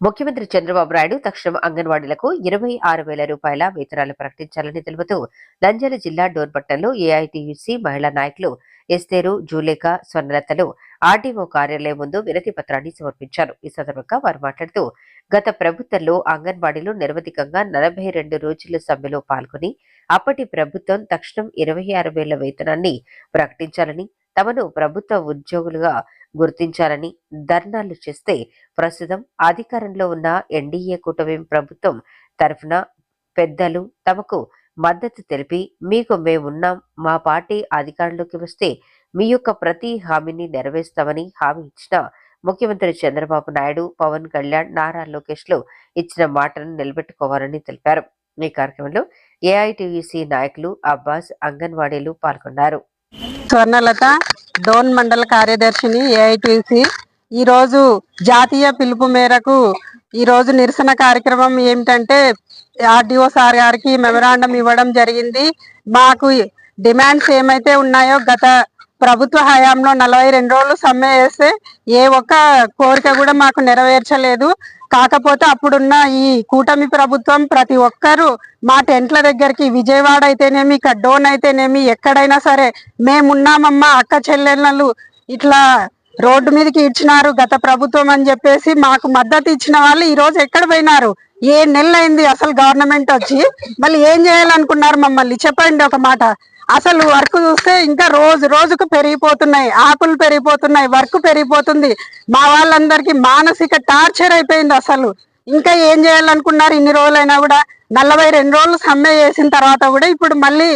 ముఖ్యమంత్రి చంద్రబాబు నాయుడు తక్షణం అంగన్వాడీలకు ఇరవై ఆరు వేల రూపాయల వేతనాలు ప్రకటించాలని తెలుపుతూ నంద్యాల జిల్లా డోర్పట్టణంలో ఏఐటీయూసీ మహిళా నాయకులు ఎస్తేరు జూలేఖ స్వర్ణలతలు ఆర్డీఓ కార్యాలయం ముందు వినతి పత్రాన్ని సమర్పించారు. ఈ సందర్భంగా వారు మాట్లాడుతూ గత ప్రభుత్వంలో అంగన్వాడీలు నిరవధికంగా నలభై రెండు రోజుల సమ్మెలో పాల్గొని అప్పటి ప్రభుత్వం తక్షణం ఇరవై ఆరు వేల వేతనాన్ని ప్రకటించాలని తమను ప్రభుత్వ ఉద్యోగులుగా గుర్తించాలని ధర్నాలు చేస్తే ప్రస్తుతం అధికారంలో ఉన్న ఎన్డీఏ కూటమి ప్రభుత్వం తరఫున పెద్దలు తమకు మద్దతు తెలిపి మీకు మేమున్నాం మా పార్టీ అధికారంలోకి వస్తే మీ యొక్క ప్రతి హామీని నెరవేరుస్తామని హామీ ఇచ్చిన ముఖ్యమంత్రి చంద్రబాబు నాయుడు పవన్ కళ్యాణ్ నారా లోకేష్లు ఇచ్చిన మాటను నిలబెట్టుకోవాలని తెలిపారు. ఈ కార్యక్రమంలో ఏఐటీయూసీ నాయకులు అబ్బాస్ అంగన్వాడీలు పాల్గొన్నారు. స్వర్ణలత డోన్ మండల కార్యదర్శిని ఏఐటిసి. ఈరోజు జాతీయ పిలుపు మేరకు ఈరోజు నిరసన కార్యక్రమం ఏమిటంటే ఆర్డీఓ సార్ గారికి మెమరాండం ఇవ్వడం జరిగింది. మాకు డిమాండ్స్ ఏమైతే ఉన్నాయో గత ప్రభుత్వ హయాంలో నలభై రెండు రోజులు సమ్మె చేస్తే ఏ ఒక్క కోరిక కూడా మాకు నెరవేర్చలేదు. కాకపోతే అప్పుడున్న ఈ కూటమి ప్రభుత్వం ప్రతి ఒక్కరూ మా టెంట్ల దగ్గరికి విజయవాడ అయితేనేమి ఇక్కడ డోన్ అయితేనేమి ఎక్కడైనా సరే మేమున్నామమ్మా అక్క చెల్లెళ్ళు ఇట్లా రోడ్డు మీదకి ఇచ్చినారు గత ప్రభుత్వం అని చెప్పేసి మాకు మద్దతు ఇచ్చిన వాళ్ళు ఈ రోజు ఎక్కడ పోయినారు? ఏ నెల అయింది అసలు గవర్నమెంట్ వచ్చి? మళ్ళీ ఏం చేయాలనుకున్నారు మమ్మల్ని? చెప్పండి ఒక మాట. అసలు వర్క్ చూస్తే ఇంకా రోజు రోజుకు పెరిగిపోతున్నాయి ఆకులు పెరిగిపోతున్నాయి వర్క్ పెరిగిపోతుంది. మా వాళ్ళందరికీ మానసిక టార్చర్ అయిపోయింది అసలు. ఇంకా ఏం చేయాలనుకున్నారు ఇన్ని రోజులైనా కూడా? నలభై రెండు రోజులు సమ్మె చేసిన తర్వాత కూడా ఇప్పుడు మళ్ళీ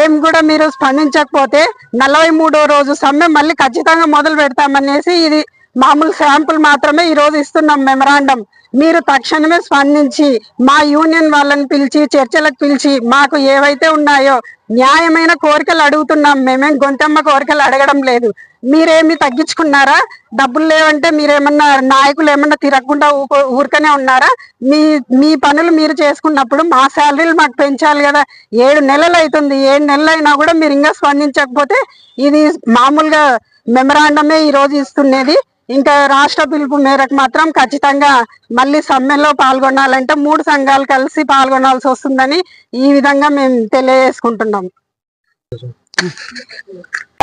ఏం కూడా మీరు స్పందించకపోతే నలభై మూడో రోజు సమ్మె మళ్ళీ ఖచ్చితంగా మొదలు పెడతామనేసి ఇది మామూలు శాంపుల్ మాత్రమే ఈ రోజు ఇస్తున్నాం మెమరాండం. మీరు తక్షణమే స్పందించి మా యూనియన్ వాళ్ళని పిలిచి చర్చలకు పిలిచి మాకు ఏవైతే ఉన్నాయో న్యాయమైన కోరికలు అడుగుతున్నాం. మేమేం గొంతమ్మ కోరికలు అడగడం లేదు. మీరేమి తగ్గించుకున్నారా? డబ్బులు లేవంటే మీరేమన్నా నాయకులు ఏమన్నా తిరగకుండా ఊకో- ఊరికనే ఉన్నారా? మీ మీ పనులు మీరు చేసుకున్నప్పుడు మా శాలరీలు మాకు పెంచాలి కదా. ఏడు నెలలు అవుతుంది ఏడు నెలలు అయినా కూడా మీరు ఇంకా స్పందించకపోతే ఇది మామూలుగా మెమరాండమే ఈ రోజు ఇస్తున్నది. ఇంకా రాష్ట్ర పిలుపు మేరకు మాత్రం ఖచ్చితంగా మళ్ళీ సమ్మెలో పాల్గొనాలంటే మూడు సంఘాలు కలిసి పాల్గొనాల్సి వస్తుందని ఈ విధంగా మేము తెలియజేసుకుంటున్నాం.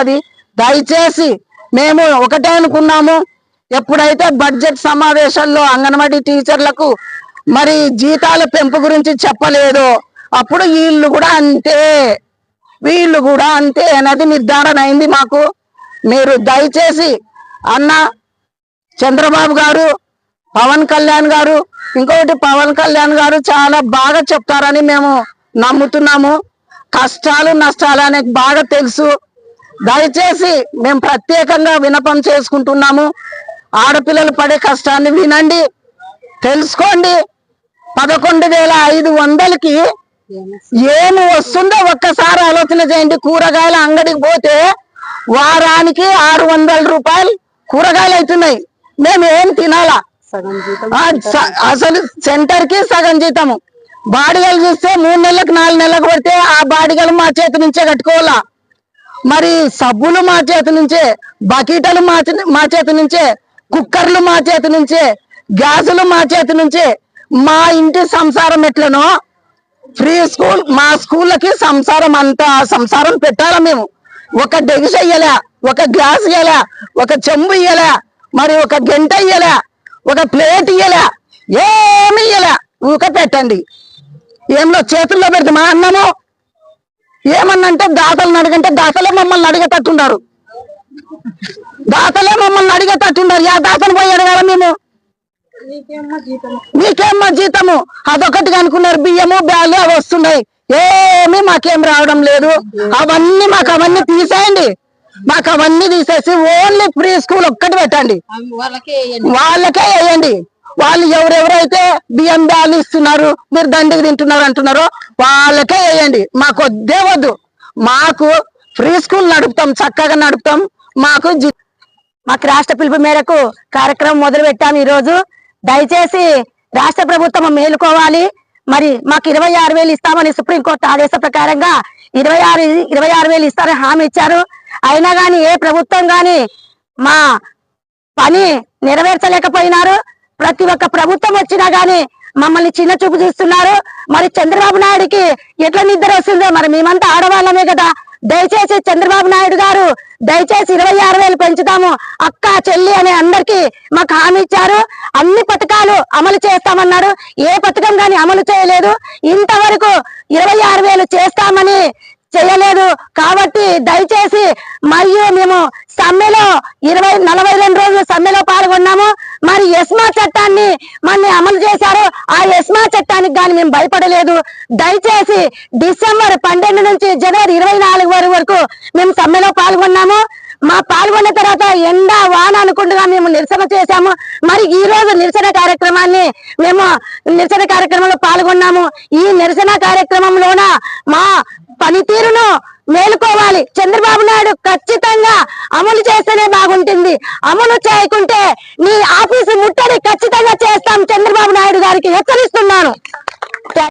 అది దయచేసి మేము ఒకటే అనుకున్నాము. ఎప్పుడైతే బడ్జెట్ సమావేశాల్లో అంగన్వాడీ టీచర్లకు మరి జీతాల పెంపు గురించి చెప్పలేదో అప్పుడు వీళ్ళు కూడా అంతే. వీళ్ళు కూడా అంతే అనేది నిర్ధారణ అయింది మాకు. మీరు దయచేసి అన్న చంద్రబాబు గారు పవన్ కళ్యాణ్ గారు ఇంకొకటి పవన్ కళ్యాణ్ గారు చాలా బాగా చెప్తారని మేము నమ్ముతున్నాము. కష్టాలు నష్టాలు అనేది బాగా తెలుసు. దయచేసి మేము ప్రత్యేకంగా వినపం చేసుకుంటున్నాము. ఆడపిల్లలు పడే కష్టాన్ని వినండి. తెలుసుకోండి. పదకొండు వేల ఐదు వందలకి ఏమి వస్తుందో ఒక్కసారి ఆలోచన చేయండి. కూరగాయల అంగడికి పోతే వారానికి ఆరు వందల రూపాయలు కూరగాయలు అవుతున్నాయి. మేము ఏం తినాలా? అసలు సెంటర్కి సగం జీతము. బాడిగలు చూస్తే మూడు నెలలకు నాలుగు నెలలకు పడితే ఆ బాడిగలు మా చేతి నుంచే కట్టుకోవాలా? మరి సబ్బులు మా చేతి నుంచే బకెటలు మా మా చేతి నుంచే కుక్కర్లు మా చేతి నుంచే గ్యాసులు మా చేతి నుంచే మా ఇంటి సంసారం ఎట్లనో ఫ్రీ స్కూల్ మా స్కూళ్ళకి సంసారం అంతా సంసారం పెట్టాలా మేము. ఒక డెగిస ఇయ్యలే ఒక గ్లాస్ ఇయ్యలే ఒక చెంబు ఇయ్యలే మరి ఒక గంట ఇయ్యలే ఒక ప్లేట్ ఇయ్యలే ఏమి ఇయ్యలే. ఊక పెట్టండి. ఏంలో చేతుల్లో పెడితే మా అన్నము ఏమన్నంటే దాతలను అడగంటే దాతలే మమ్మల్ని అడిగేటట్టున్నారు దాతలే మమ్మల్ని అడిగేటట్టున్నారు యా దాతను పోయి అడగాల మేము? మీకేమ్మా జీతము? అదొకటి అనుకున్నారు. బియ్యము బ్యాలు అవి వస్తున్నాయి. ఏమీ మాకేం రావడం లేదు. అవన్నీ మాకు అవన్నీ తీసేయండి. మాకు అవన్నీ తీసేసి ఓన్లీ ఫ్రీ స్కూల్ ఒక్కటి పెట్టండి. వాళ్ళకే వేయండి. వాళ్ళు ఎవరెవరైతే బియ్యం బ్యాలు ఇస్తున్నారు మీరు దండికి తింటున్నారు అంటున్నారో వాళ్ళకే వేయండి. మాకు వద్దే వద్దు. మాకు ఫ్రీ స్కూల్ నడుపుతాం చక్కగా నడుపుతాం. మాకు మాకు రాష్ట్ర పిలుపు మేరకు కార్యక్రమం మొదలు పెట్టాము ఈ రోజు దయచేసి రాష్ట్ర ప్రభుత్వం మేలుకోవాలి. మరి మాకు ఇరవై ఆరు వేలు ఇస్తామని సుప్రీంకోర్టు ఆదేశ ప్రకారంగా ఇరవై ఆరు ఇరవై ఆరు వేలు ఇస్తారని హామీ ఇచ్చారు. అయినా గాని ఏ ప్రభుత్వం గాని మా పని నెరవేర్చలేకపోయినారు. ప్రతి ఒక్క ప్రభుత్వం వచ్చినా కానీ మమ్మల్ని చిన్న చూపు చూస్తున్నారు. మరి చంద్రబాబు నాయుడికి ఎట్లా నిద్ర వస్తుందో మరి మేమంతా ఆడవాళ్ళమే కదా. దయచేసి చంద్రబాబు నాయుడు గారు దయచేసి ఇరవై ఆరు వేలు పెంచుతాము. అక్క చెల్లి అనే అందరికి మాకు హామీ ఇచ్చారు. అన్ని పథకాలు అమలు చేస్తామన్నారు. ఏ పథకం కానీ అమలు చేయలేదు. ఇంతవరకు ఇరవై ఆరు వేలు చేస్తామని చేయలేదు. కాబట్టి దయచేసి మరియు మేము సమ్మెలో ఇరవై నలభై రెండు రోజులు సమ్మెలో పాల్గొన్నాము. మరి ఎస్మా చట్టాన్ని మన అమలు చేశారు. ఆ ఎస్మా చట్టానికి కానీ మేము భయపడలేదు. దయచేసి డిసెంబర్ పన్నెండు నుంచి జనవరి ఇరవై నాలుగు వరకు వరకు మేము సమ్మెలో పాల్గొన్నాము. మా పాల్గొన్న తర్వాత ఎండ వాన అనుకుంటుగా మేము నిరసన చేశాము. మరి ఈ రోజు నిరసన కార్యక్రమాన్ని మేము నిరసన కార్యక్రమంలో పాల్గొన్నాము. ఈ నిరసన కార్యక్రమంలోన మా పనితీరును మేలుకోవాలి. చంద్రబాబు నాయుడు ఖచ్చితంగా అమలు చేస్తేనే బాగుంటుంది. అమలు చేయకుంటే నీ ఆఫీసు ముట్టడి ఖచ్చితంగా చేస్తాం చంద్రబాబు నాయుడు గారికి హెచ్చరిస్తున్నాను.